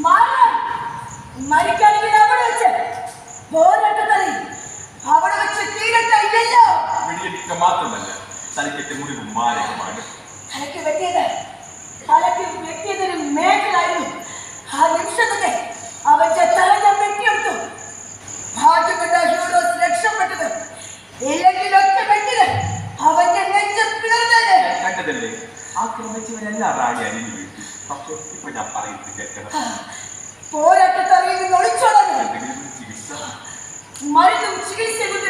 മാറാൻ മരിക്കണമെങ്കിൽ അവിടെ വെച്ച് പോരാട്ടത്തിൽ അവിടെ വെച്ച് വെടിയേൽക്ക മാത്രമല്ല തലക്കെട്ട് മുറിവ് മാരകമാണ് തലക്ക് വെട്ടിയത് തലക്ക് വെട്ടിയതൊരു മേഖലായിരുന്നു പോരാട്ടത്തറയിൽ നിന്ന് ഒളിച്ചോളത് എന്തെങ്കിലും ഒരു ചികിത്സ മരുന്നും ചികിത്സ കൊണ്ട്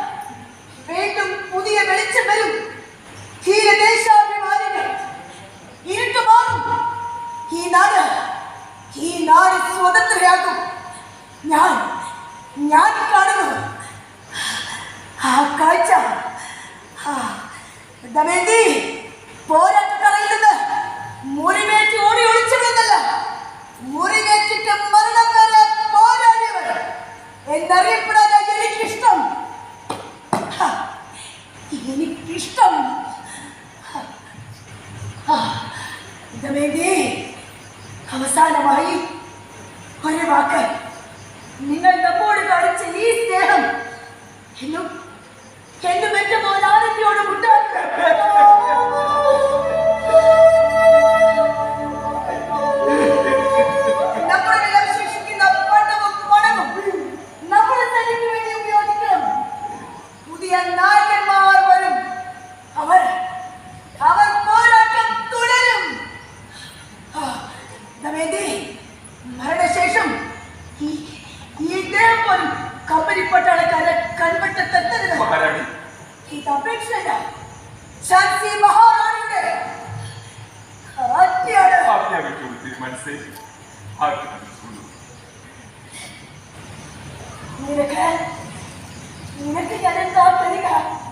ദമയന്തി പോരാട്ടത്തറയിൽ നിന്ന് മുറിവേറ്റ് ഓടി ഒളിച്ചവരെന്നല്ല മുറിവേറ്റിട്ട് മരണം വരെ പോരാടിയവർ. എന്നറിയപ്പെടാതെ എനിക്കിഷ്ടം. എനിക്കിഷ്ടം. ദമയന്തി അവസാനമായി ഒരു വാക്ക്. നിങ്ങൾ നമ്മോട് കാണിച്ച ഈ സ്നേഹം എന്നും എന്നും എന്റെ മോൻ ആനന്ദിയോട് നമ്മളിൽ kita periksa Saksi mohon hari ini. Hati ada. Hati ada betul di mana Hati ada betul. Ini kan, ini kan jalan tak pernah.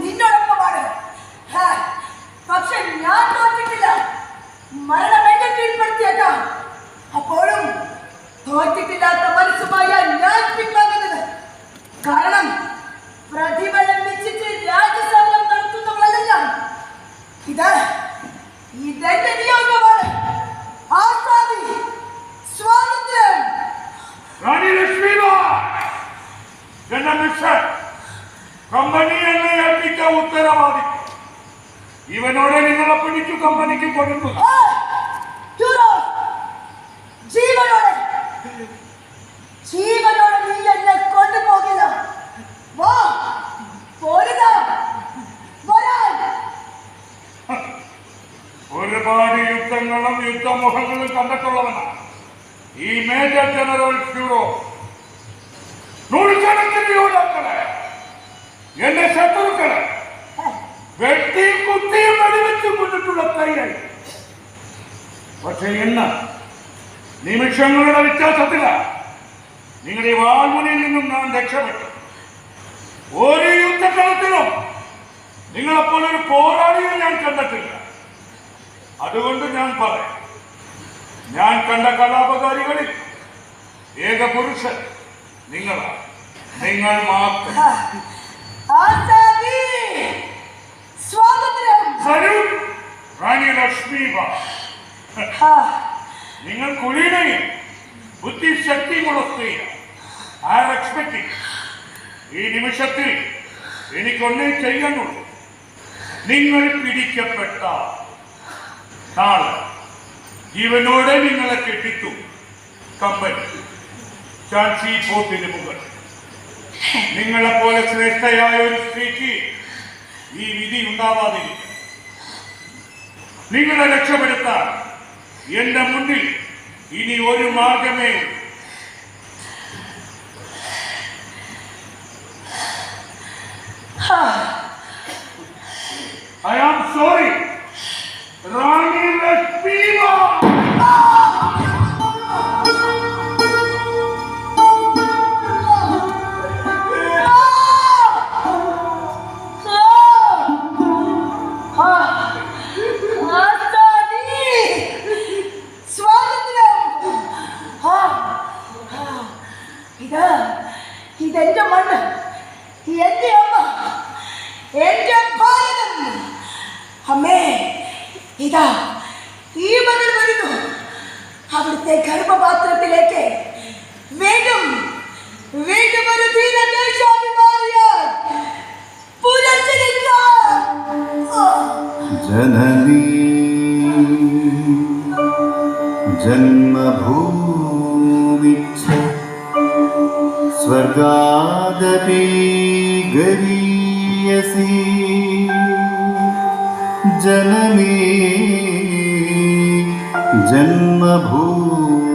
നിന്നോടൊപ്പമാണ്. പക്ഷെ ഞാൻ തോറ്റിട്ടില്ല. മരണം എന്നെ കീഴ്പ്പെടുത്തിയേക്കാം. അപ്പോഴും തോറ്റിട്ടില്ലാത്ത മനസ്സുമായ ഞാൻ പിൻവാങ്ങുന്നത്. കാരണം പ്രതിഫലം വെച്ചിട്ട് രാജ്യസമരം നടത്തുന്നവളല്ല ഇത് ഇതെന്റെ നിയോഗമാണ് ആസാദി സ്വാതന്ത്ര്യം. റാണി ലക്ഷ്മി കമ്പനി എന്നെ ഏൽപ്പിച്ച ഉത്തരവാദി. ഇവനോടെ നിങ്ങളെ പിടിച്ചു കമ്പനിക്ക് കൊടുക്കുക ജീവനോടെ. ജീവനോടെ നീ എന്നെ കൊണ്ടുപോകില്ല. വാ പോരുക വരാൻ. ഒരുപാട് യുദ്ധങ്ങളും യുദ്ധമുഖങ്ങളും കണ്ടിട്ടുള്ളവനാണ് ഈ മേജർ ജനറൽ ഹ്യൂറോ നൂറുകണക്കിന് യോദ്ധാക്കളെ കൈകൾ. പക്ഷെ ഇന്ന് നിമിഷങ്ങളുടെ വ്യത്യാസത്തിൽ നിങ്ങളുടെ വാൾമുനയിൽ നിന്നും നാം രക്ഷപ്പെട്ടു. ഒരു യുദ്ധക്കളത്തിലും നിങ്ങളെപ്പോലെ ഒരു പോരാളിയെ ഞാൻ കണ്ടിട്ടില്ല. അതുകൊണ്ട് ഞാൻ പറയാം ഞാൻ കണ്ട കലാപകാരികളിൽ ഏക പുരുഷൻ നിങ്ങളാണ്. നിങ്ങൾ മാത്രം. സ്വാതന്ത്ര്യം. റാണി നിങ്ങൾ കുലീനയും ബുദ്ധിശക്തി കൊടുക്കുകയും ആ ലക്ഷ്മിക്ക് ഈ നിമിഷത്തിൽ എനിക്കൊന്നേ ചെയ്യാനുള്ളൂ. നിങ്ങൾ പിടിക്കപ്പെട്ട നാളെ ജീവനോടെ നിങ്ങളെ കെട്ടിത്തു കമ്പനി ചാൻസി മുകൾ നിങ്ങളെ പോലെ ശ്രേഷ്ഠയായ ഒരു സ്ത്രീക്ക് ഈ വിധി ഉണ്ടാവാതിരിക്കും. നിങ്ങളെ രക്ഷപ്പെടുത്താൻ എന്റെ മുന്നിൽ ഇനി ഒരു മാർഗമേ I am I Janani जन्मभूमिच्छ स्वर्गादपि गरीयसी Janani Janmabhoomi